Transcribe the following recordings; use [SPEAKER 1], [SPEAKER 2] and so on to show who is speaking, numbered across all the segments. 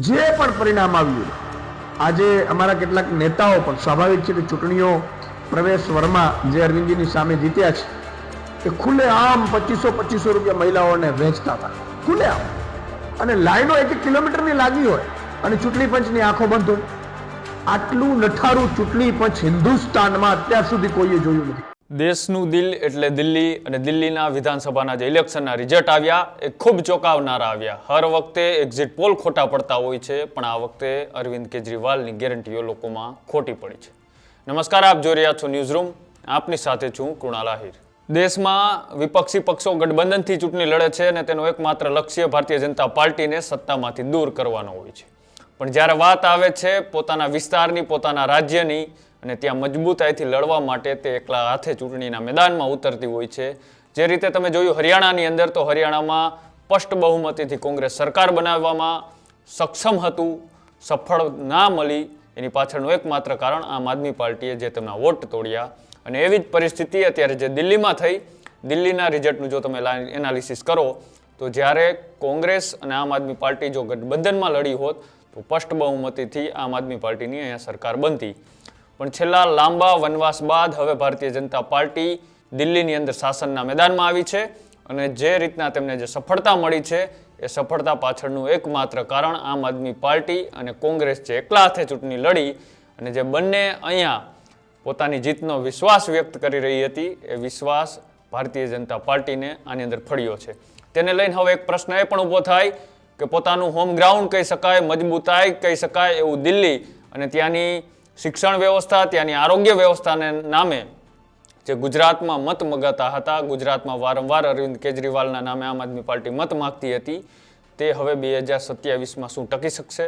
[SPEAKER 1] જે પણ પરિણામ આવ્યું, આજે અમારા કેટલાક નેતાઓ પણ, સ્વાભાવિક છે કે ચૂંટણીઓ પ્રવેશ વર્મા જે અરવિંદજીની સામે જીત્યા છે, એ ખુલ્લે આમ પચીસો પચીસો રૂપિયા મહિલાઓને વેચતા હતા. ખુલ્લે આમ. અને લાઈનો એક કિલોમીટરની લાગી હોય અને ચૂંટણી પંચની આંખો બંધ હોય. આટલું નઠારું ચૂંટણી પંચ હિન્દુસ્તાનમાં અત્યાર સુધી કોઈએ જોયું નથી.
[SPEAKER 2] દેશનું દિલ એટલે દિલ્હી અને દિલ્હીના વિધાનસભાના જે ઇલેક્શનના રિઝલ્ટ આવ્યા, એ ખૂબ ચોંકાવનારા આવ્યા. હર વખતે એક્ઝિટ પોલ ખોટા પડતા હોય છે, પણ આ વખતે અરવિંદ કેજરીવાલની ગેરંટીઓ લોકોમાં ખોટી પડી છે. નમસ્કાર, આપ જોઈ રહ્યા છો ન્યૂઝ રૂમ આપની સાથે છું કૃણાલ આહિર. દેશમાં વિપક્ષી પક્ષો ગઠબંધનથી ચૂંટણી લડે છે અને તેનો એકમાત્ર લક્ષ્ય ભારતીય જનતા પાર્ટીને સત્તામાંથી દૂર કરવાનો હોય છે. પણ જ્યારે વાત આવે છે પોતાના વિસ્તારની, પોતાના રાજ્યની અને ત્યાં મજબૂતાઈથી લડવા માટે તે એકલા હાથે ચૂંટણીના મેદાનમાં ઉતરતી હોય છે. જે રીતે તમે જોયું, હરિયાણાની અંદર તો હરિયાણામાં સ્પષ્ટ બહુમતીથી કોંગ્રેસ સરકાર બનાવવામાં સક્ષમ હતું, સફળ ના મળી. એની પાછળનું એકમાત્ર કારણ આમ આદમી પાર્ટીએ જે તેમના વોટ તોડ્યા. અને એવી જ પરિસ્થિતિ અત્યારે જે દિલ્હીમાં થઈ. દિલ્હીના રિઝલ્ટનું જો તમે એનાલિસિસ કરો, તો જ્યારે કોંગ્રેસ અને આમ આદમી પાર્ટી જો ગઠબંધનમાં લડી હોત, તો સ્પષ્ટ બહુમતીથી આમ આદમી પાર્ટીની અહીંયા સરકાર બનતી. પણ છેલ્લા લાંબા વનવાસ બાદ હવે ભારતીય જનતા પાર્ટી દિલ્હીની અંદર શાસનના મેદાનમાં આવી છે અને જે રીતના તેમને જે સફળતા મળી છે એ સફળતા પાછળનું એકમાત્ર કારણ આમ આદમી પાર્ટી અને કોંગ્રેસ જે એકલા હાથે ચૂંટણી લડી અને જે બંને અહીંયા પોતાની જીતનો વિશ્વાસ વ્યક્ત કરી રહી હતી, એ વિશ્વાસ ભારતીય જનતા પાર્ટીને આની અંદર ફળ્યો છે. તેને લઈને હવે એક પ્રશ્ન એ પણ ઊભો થાય કે પોતાનું હોમ ગ્રાઉન્ડ કહી શકાય, મજબૂતાઈ કહી શકાય એવું દિલ્હી અને ત્યાંની શિક્ષણ વ્યવસ્થા, ત્યાંની આરોગ્ય વ્યવસ્થાને નામે જે ગુજરાતમાં મત મગાતા હતા, ગુજરાતમાં વારંવાર અરવિંદ કેજરીવાલના નામે આમ આદમી પાર્ટી મત માગતી હતી, તે હવે બે હજાર સત્યાવીસમાં શું ટકી શકશે?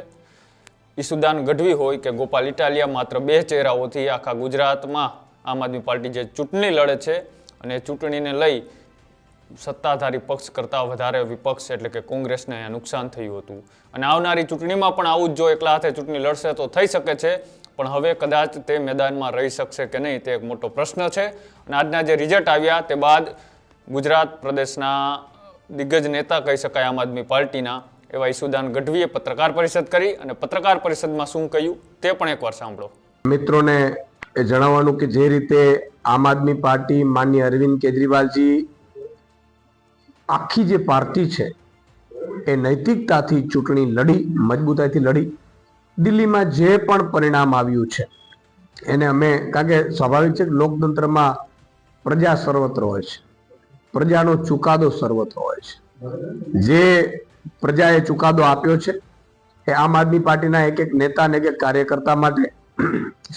[SPEAKER 2] ઈસુદાન ગઢવી હોય કે ગોપાલ ઇટાલિયા, માત્ર બે ચહેરાઓથી આખા ગુજરાતમાં આમ આદમી પાર્ટી જે ચૂંટણી લડે છે અને ચૂંટણીને લઈ સત્તાધારી પક્ષ કરતાં વધારે વિપક્ષ એટલે કે કોંગ્રેસને નુકસાન થયું હતું. અને આવનારી ચૂંટણીમાં પણ આવું જ જો એકલા હાથે ચૂંટણી લડશે તો થઈ શકે છે. પણ હવે કદાચ તે મેદાનમાં રહી શકશે કે નહીં તે એક મોટો પ્રશ્ન છે. અને આજના જે રિઝલ્ટ આવ્યા તે બાદ ગુજરાત પ્રદેશના દિગ્ગજ નેતા કહી શકાય આમ આદમી પાર્ટીના એવા ઈસુદાન ગઢવીએ પત્રકાર પરિષદ કરી અને પત્રકાર પરિષદમાં શું કહ્યું તે પણ એકવાર સાંભળો.
[SPEAKER 1] મિત્રોને એ જણાવવાનું કે જે રીતે આમ આદમી પાર્ટી માન્ય અરવિંદ કેજરીવાલજી આખી જે પાર્ટી છે એ નૈતિકતાથી ચૂંટણી લડી, મજબૂતાઈથી લડી દિલ્હીમાં જે પણ પરિણામ આવ્યું છે, એને અમે, કારણ કે સ્વાભાવિક છે કે લોકતંત્રમાં પ્રજા સર્વત્ર હોય છે. પ્રજાનો ચુકાદો સર્વત્ર હોય છે. જે પ્રજાએ ચુકાદો આપ્યો છે, એ આમ આદમી પાર્ટીના એક એક નેતા અને એક એક કાર્યકર્તા માટે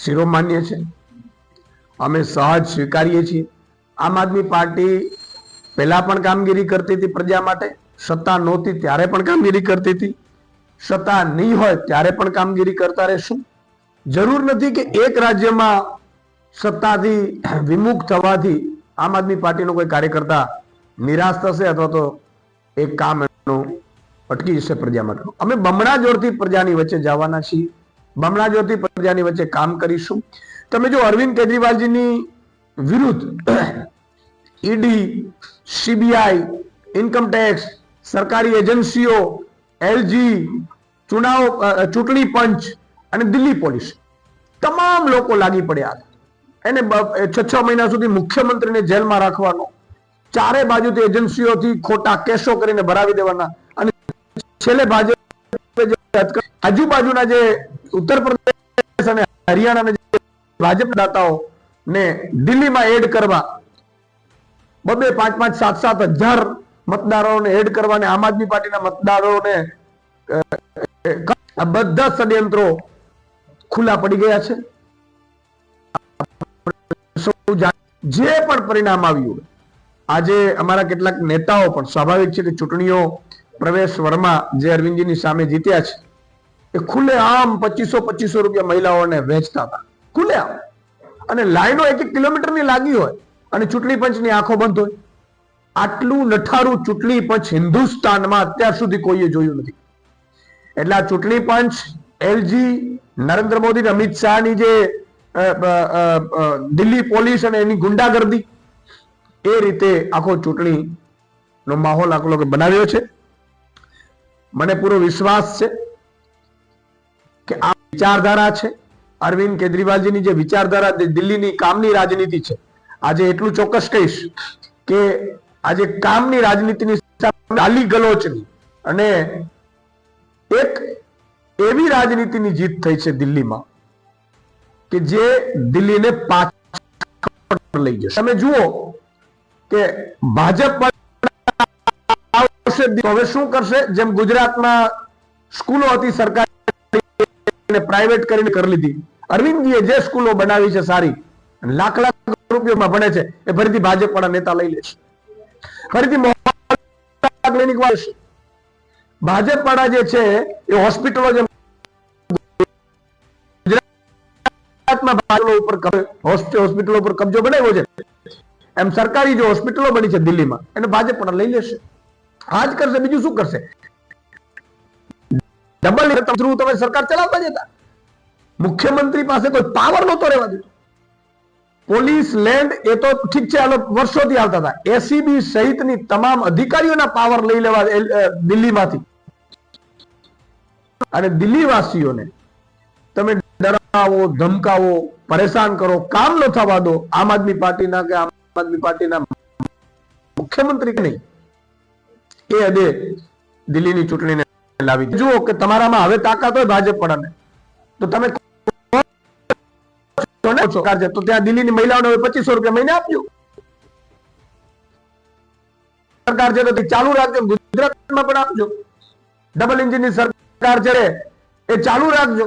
[SPEAKER 1] શિરોમાન્ય છે. અમે સહજ સ્વીકારીએ છીએ. આમ આદમી પાર્ટી પહેલા પણ કામગીરી કરતી હતી પ્રજા માટે, સત્તા નહોતી, ત્યારે પણ કામગીરી કરતી હતી. સત્તા નહીં હોય ત્યારે પણ કામગીરી કરતા રહેશું. જરૂર નથી કે એક રાજ્યમાં સત્તાથી વિમુખ થવાથી આમ આદમી પાર્ટીનો કોઈ કાર્યકર્તા નિરાશ થશે અથવા તો એક કામ એનું અટકી જશે પ્રજા માટે. અમે બમણા જોરથી પ્રજાની વચ્ચે જવાના છીએ. બમણા જોરથી પ્રજાની વચ્ચે કામ કરીશું. તમે જો અરવિંદ કેજરીવાલજીની વિરુદ્ધ ઈડી, સીબીઆઈ, ઇન્કમ ટેક્સ, સરકારી એજન્સીઓ, એલજી ચુનાવ ચૂંટણી પંચ અને દિલ્હી પોલીસ. તમામ લોકો લાગી પડ્યા એને છ છ મહિના સુધી મુખ્યમંત્રીને જેલમાં રાખવાનો, ચારે બાજુથી એજન્સીઓથી ખોટા કેસો કરીને ભરાવી દેવાના અને છેલ્લે ભાજપ આજુબાજુના જે ઉત્તર પ્રદેશ અને હરિયાણાના ભાજપ દાતાઓ ને દિલ્હીમાં એડ કરવા, બબે પાંચ પાંચ સાત સાત હજાર મતદારોને એડ કરવા અને આમ આદમી પાર્ટીના મતદારોને આ બધા ષડયંત્રો ખુલ્લા પડી ગયા છે. જે પણ પરિણામ આવ્યું, આજે અમારા કેટલાક નેતાઓ પણ સ્વાભાવિક છે કે ચૂંટણીઓ પ્રવેશ વર્મા જે અરવિંદજીની સામે જીત્યા છે, એ ખુલ્લે આમ પચીસો પચીસો રૂપિયા મહિલાઓને વેચતા હતા. ખુલ્લે આમ. અને લાઈનો એક એક કિલોમીટરની લાગી હોય અને ચૂંટણી પંચની આંખો બંધ હોય. આટલું નઠારું ચૂંટણી પંચ હિન્દુસ્તાનમાં અત્યાર સુધી કોઈએ જોયું નથી. એટલે આ ચૂંટણી પંચ, એલજી, નરેન્દ્ર મોદી અમિત શાહની જે દિલ્હી પોલીસ અને એની ગુંડાગર્દી, એ રીતે આખો ચૂંટણી નો માહોલ આખો લોકો બનાવ્યો છે. મને પૂરો વિશ્વાસ છે કે આ વિચારધારા છે. અરવિંદ કેજરીવાલજીની જે વિચારધારા દિલ્હીની કામની રાજનીતિ છે. આજે એટલું ચોક્કસ કહીશ કે આજે કામની રાજનીતિની ગાલી ગલોચની અને એક એવી રાજનીતિની જીત થઈ છે દિલ્હીમાં કે જે દિલ્હીને પાછળ લઈ જશે તમે જુઓ કે ભાજપ. હવે શું કરશે જેમ ગુજરાતમાં સ્કૂલો હતી સરકાર પ્રાઇવેટ કરીને કરી લીધી અરવિંદજીએ જે સ્કૂલો બનાવી છે સારી લાખડા લાખ લાખ રૂપિયામાં ભણે છે, એ ફરીથી ભાજપ વાળા નેતા લઈ લેશે ફરીથી ક્લિનિક વાળા છે. ભાજપ વાળા જે છે, એ હોસ્પિટલો જે હોસ્પિટલો ઉપર કબજો બનાવ્યો છે. એમ સરકારી જે હોસ્પિટલો બની છે દિલ્હીમાં, એને ભાજપ પણ લઈ લેશે. આ કરશે, બીજું શું કરશે? ડબલ થ્રુ તમે સરકાર ચલાવતા જતા મુખ્યમંત્રી પાસે કોઈ પાવર નહોતો રહેવા દીધો પોલીસ લેન્ડ એ તો ઠીક છે આનો વર્ષોથી આવતા હતા. એસીબી સહિતની તમામ અધિકારીઓના પાવર લઈ લેવા દિલ્હીમાંથી. અને દિલ્હીવાસીઓને તમે ડરાવો, ધમકાવો, પરેશાન કરો, કામ ન થવા દો, આમ આદમી પાર્ટીના કે આમ આદમી પાર્ટીના મુખ્યમંત્રી નહીં, એ હદે દિલ્હીની ચૂંટણીને લાવી જુઓ કે તમારામાં હવે તાકાત હોય ભાજપ પડાને તો તમે તો ત્યાં દિલ્હીની મહિલાઓને હવે પચીસો રૂપિયા મહિને આપજો સરકાર છે તો ચાલુ રાખજો ગુજરાતમાં પણ આપજો. ડબલ એન્જિનની સરકાર છે એ ચાલુ રાખજો.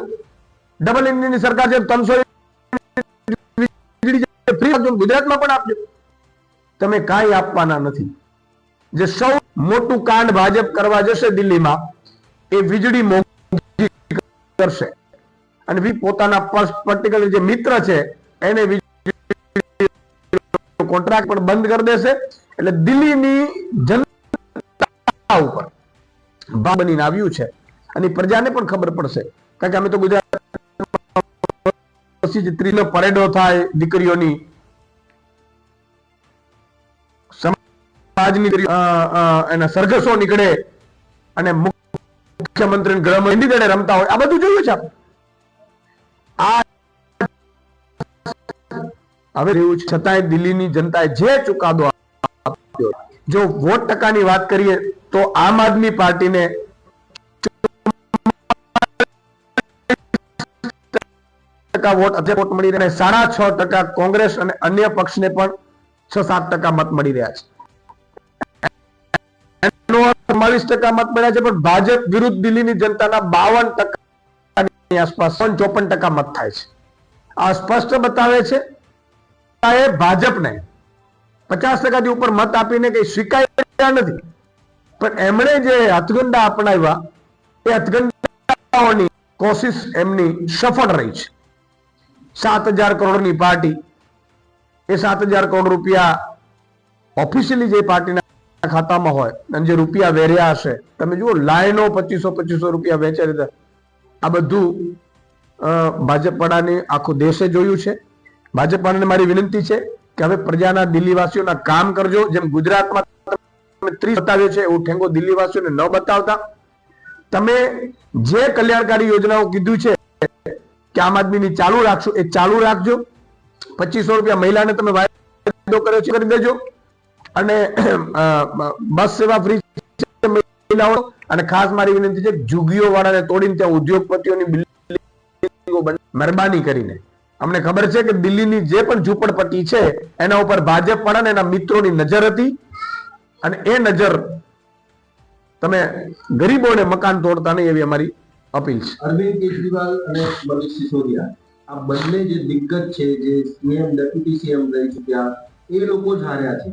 [SPEAKER 1] ડબલ એન્જિનની સરકાર છે ત્રણસો ફ્રી રાખજો ગુજરાતમાં પણ આપજો. તમે કાંઈ આપવાના નથી. જે સૌ મોટું કાંડ ભાજપ કરવા જશે દિલ્હીમાં, એ વીજળી કરશે. અને પોતાના પર્ટિક્યુલર જે મિત્ર છે, એને કોન્ટ્રાક્ટ પણ બંધ કરી દેશે. એટલે દિલ્હીની જનતા ઉપર ભાગ આવ્યું છે. અને પ્રજાને પણ ખબર પડશે. કારણ કે અમે તો ગુજરાત ત્રીનો પરેડો થાય દીકરીઓની, સમાજની એના સરઘસો નીકળે અને મુખ્યમંત્રી ગૃહમાં હિન્દી દળે રમતા હોય. આ બધું જોયું છે આપણે. આ હવે રહ્યું છે. છતાંય દિલ્હીની જનતાએ જે ચુકાદો આપ્યો, જો વોટ ટકાની વાત કરીએ, તો આમ આદમી પાર્ટીને ટકા વોટ, અધ્યક્ષ મળી રહ્યા સાડા છ ટકા કોંગ્રેસ અને અન્ય પક્ષને પણ છ સાત ટકા મત મળી રહ્યા છે. 44 ટકા મત મળ્યા છે, પણ ભાજપ વિરુદ્ધ દિલ્હીની જનતાના બાવન ટકા આસપાસ ચોપન ટકા મત થાય છે. આ સ્પષ્ટ બતાવે છે ભાજપને પચાસ ટકાથી ઉપર મત આપીને કઈ સ્વીકાર્યા નથી. પણ એમણે જે હથગંડા અપનાવ્યા, એ હથગંડાઓની કોશિશ એમની સફળ રહી છે. સાત હજાર કરોડની પાર્ટી. એ સાત હજાર કરોડ રૂપિયા ઓફિશિયલી જે પાર્ટીના ખાતામાં હોય અને જે રૂપિયા વેર્યા હશે, તમે જુઓ, લાઈનો પચીસો પચીસો રૂપિયા વેચે રીતે આ બધું ભાજપ આખો દેશે જોયું છે. ભાજપ મારી વિનંતી છે કે હવે પ્રજાના દિલ્હીવાસીઓના કામ કરજો. જેમ ગુજરાતમાં ત્રીસ બતાવ્યો છે, એવું ઠેંગો દિલ્હીવાસીઓને ન બતાવતા. તમે જે કલ્યાણકારી યોજનાઓ કીધું છે કે આમ આદમીની ચાલુ રાખશો, એ ચાલુ રાખજો. પચીસો રૂપિયા મહિલાને તમે વાયદો કર્યો છે કરી દેજો. અને બસ સેવા ફ્રી મહિલાઓ. અને ખાસ મારી વિનંતી છે જુગીઓ વાળાને તોડીને ત્યાં ઉદ્યોગપતિઓની બિલ્ડિંગો મહેરબાની કરીને. અમને ખબર છે કે દિલ્હીની જે પણ ઝૂંપડપટ્ટી છે, એના ઉપર ભાજપ પણ અને એના મિત્રોની નજર હતી. અને એ નજર તમે ગરીબોને મકાન તોડતા નહીં એવી અમારી અપીલ છે.
[SPEAKER 3] અરવિંદ કેજરીવાલ અને મનીષ સિસોદિયા. આ બંને જે દિગ્ગજ છે જે સીએમ ડેપ્યુટી સીએમ રહી ચુક્યા એ લોકો જ હાર્યા છે.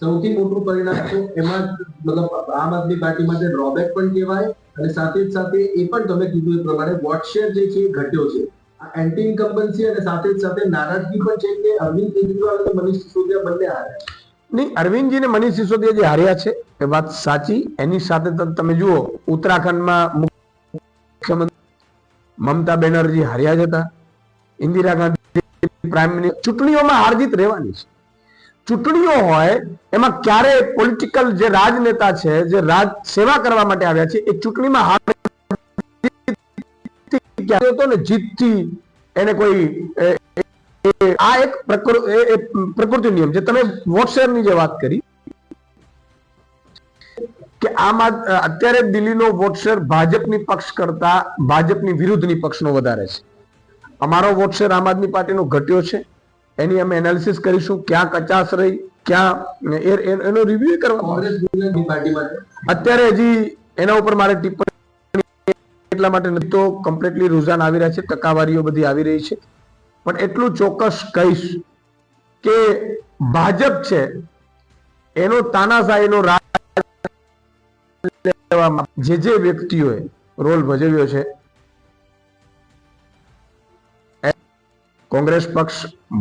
[SPEAKER 3] સૌથી મોટું પરિણામ તો એમાં મતલબ આમ આદમી પાર્ટી માટે ડ્રોબેક પણ કહેવાય અને સાથે જ સાથે એ પણ તમે કીધું એ પ્રમાણે વોટશેર જે છે એ ઘટ્યો છે. આ એન્ટી ઇન્કમ્બન્સી અને સાથે જ સાથે નારાજગી પણ છે કે અરવિંદ કેજરીવાલ અને મનીષ સિસોદિયા બંને હાર્યા
[SPEAKER 1] નહીં અરવિંદજી ને મનીષ સિસોદિયા જે હાર્યા છે એ વાત સાચી. એની સાથે તમે જુઓ ઉત્તરાખંડમાં મમતા બેનર્જી હાર્યા જ હતા. ઇન્દિરા ગાંધી પ્રાઇમ મિનિસ્ટર ચૂંટણીઓમાં હાર જીત રહેવાની છે. ચૂંટણીઓ હોય, એમાં ક્યારે પોલિટિકલ જે રાજનેતા છે, જે રાજ સેવા કરવા માટે આવ્યા છે, એ ચૂંટણીમાં હાર હતો ને જીતથી એને કોઈ આ એક પ્રકૃતિ નિયમ. છે તમે વોટ શેરની જે વાત કરી કે આમાં અત્યારે દિલ્હીનો વોટ શેર ભાજપની પક્ષ કરતા ભાજપની વિરુદ્ધની પક્ષનો વધારે છે. અમારો વોટ શેર આમ આદમી પાર્ટીનો ઘટ્યો છે. એની અમે એનાલિસિસ કરીશું ક્યાં કચાશ રહી ક્યાં એનો રિવ્યુ કરવા અત્યારે હજી એના ઉપર મારે ટિપ્પણી એટલા માટે નથી તો કમ્પ્લીટલી રુઝાન આવી રહ્યા છે ટકાવારીઓ બધી આવી રહી છે. પણ એટલું ચોક્કસ કહીશ કે ભાજપ છે એનો તાનાશાહીનો રાજ લેવામાં જે જે વ્યક્તિઓએ રોલ ભજવ્યો છે કોંગ્રેસ પક્ષ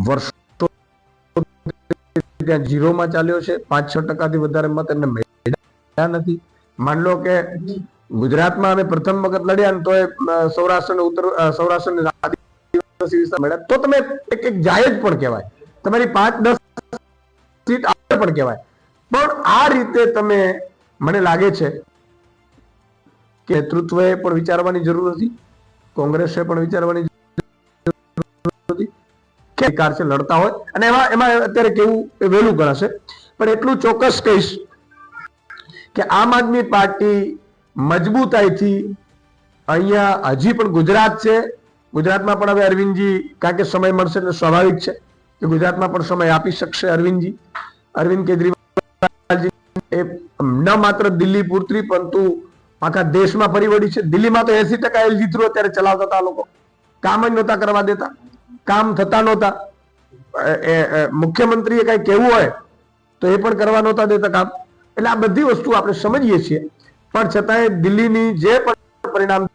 [SPEAKER 1] વર્ષો ત્યાં ઝીરોમાં ચાલ્યો છે. પાંચ છ ટકાથી વધારે મત એમને મળ્યા નથી. માન લો કે ગુજરાતમાં અમે પ્રથમ વખત લડ્યા ને તો એ સૌરાષ્ટ્ર ઉત્તર સૌરાષ્ટ્ર મળ્યા. તો તમે એક એક જાયજ પણ કહેવાય. તમારી પાંચ દસ સીટ આગળ પણ કહેવાય. પણ આ રીતે તમે, મને લાગે છે કે નેતૃત્વએ પણ વિચારવાની જરૂર હતી? કોંગ્રેસે પણ વિચારવાની હતી? છે, લડતા હોય? અને એમાં એમાં અત્યારે કેવું વહેલું ગણાશે. પણ એટલું ચોક્કસ કહીશ કે આમ આદમી પાર્ટી મજબૂતાઈથી અહીંયા હજી પણ ગુજરાત છે. ગુજરાતમાં પણ હવે અરવિંદજી, કારણ કે સમય મળશે એટલે સ્વાભાવિક છે કે ગુજરાતમાં પણ સમય આપી શકશે અરવિંદજી. અરવિંદ કેજરીવાલજી એ ન માત્ર દિલ્હી પૂરતી, પરંતુ આખા દેશમાં ફરી વળી છે. દિલ્હીમાં તો એસી ટકા એલજી થ્રુ અત્યારે ચલાવતા હતા લોકો. કામ જ નહોતા કરવા દેતા. કામ થતા નહોતા. મુખ્યમંત્રીએ કઈ કહેવું હોય તો એ પણ કરવા નહોતા દેતા કામ. એટલે આ બધી વસ્તુ આપણે સમજીએ છીએ. પણ છતાંય દિલ્હીની જે પણ પરિણામ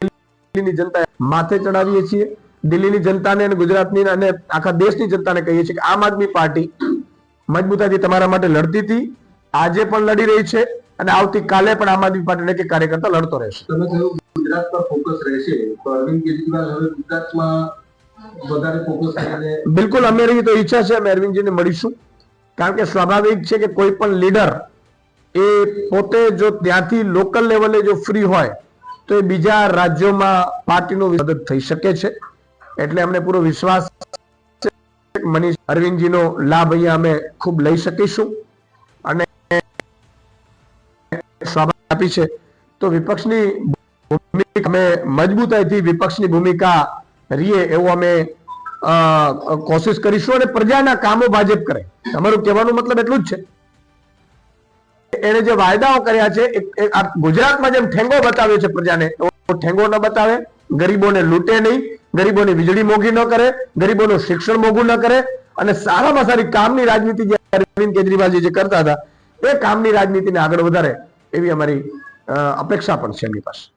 [SPEAKER 1] દિલ્હીની જનતા માથે ચડાવીએ છીએ. દિલ્હીની જનતાને અને ગુજરાતની અને આખા દેશની જનતાને કહીએ છીએ કે આમ આદમી પાર્ટી મજબૂતાથી તમારા માટે લડતી હતી. આજે પણ લડી રહી છે. અને આવતીકાલે પણ આમ આદમી પાર્ટીને કે કાર્યકર્તા લડતો રહેશે.
[SPEAKER 3] તમે કહ્યું ગુજરાત પર ફોકસ રહેશે તો અરવિંદ કેજરીવાલ હવે ગુજરાતમાં વધારે ફોકસ કરીને
[SPEAKER 1] બિલકુલ અમારી તો ઈચ્છા છે અમે અરવિંદજીને મળીશું. કારણ કે સ્વાભાવિક છે કે કોઈ પણ લીડર એ પોતે જો ત્યાંથી લોકલ લેવલે જો ફ્રી હોય તો એ બીજા રાજ્યોમાં પાર્ટીનો મદદ થઈ શકે છે. એટલે અમને પૂરો વિશ્વાસ મનીષ અરવિંદજીનો લાભ અહીંયા અમે ખૂબ લઈ શકીશું. આપી છે. તો વિપક્ષની અમે મજબૂતાઈથી વિપક્ષની ભૂમિકા રીએ એવું અમે કોશિશ કરીશું અને પ્રજાના કામો ભાજપ કરે. તમારું કહેવાનું મતલબ એટલું જ છે. એને જે વાયદાઓ કર્યા છે ગુજરાતમાં જેમ ઠેંગો બતાવ્યો છે પ્રજાને ઠેંગો ન બતાવે. ગરીબોને લૂંટે નહીં. ગરીબોની વીજળી મોંઘી ન કરે. ગરીબોનું શિક્ષણ મોંઘું ન કરે. અને સારામાં સારી કામની રાજનીતિ જે અરવિંદ કેજરીવાલજી જે કરતા હતા, એ કામની રાજનીતિને આગળ વધારે એવી અમારી અપેક્ષા પણ છે એમની પાસે.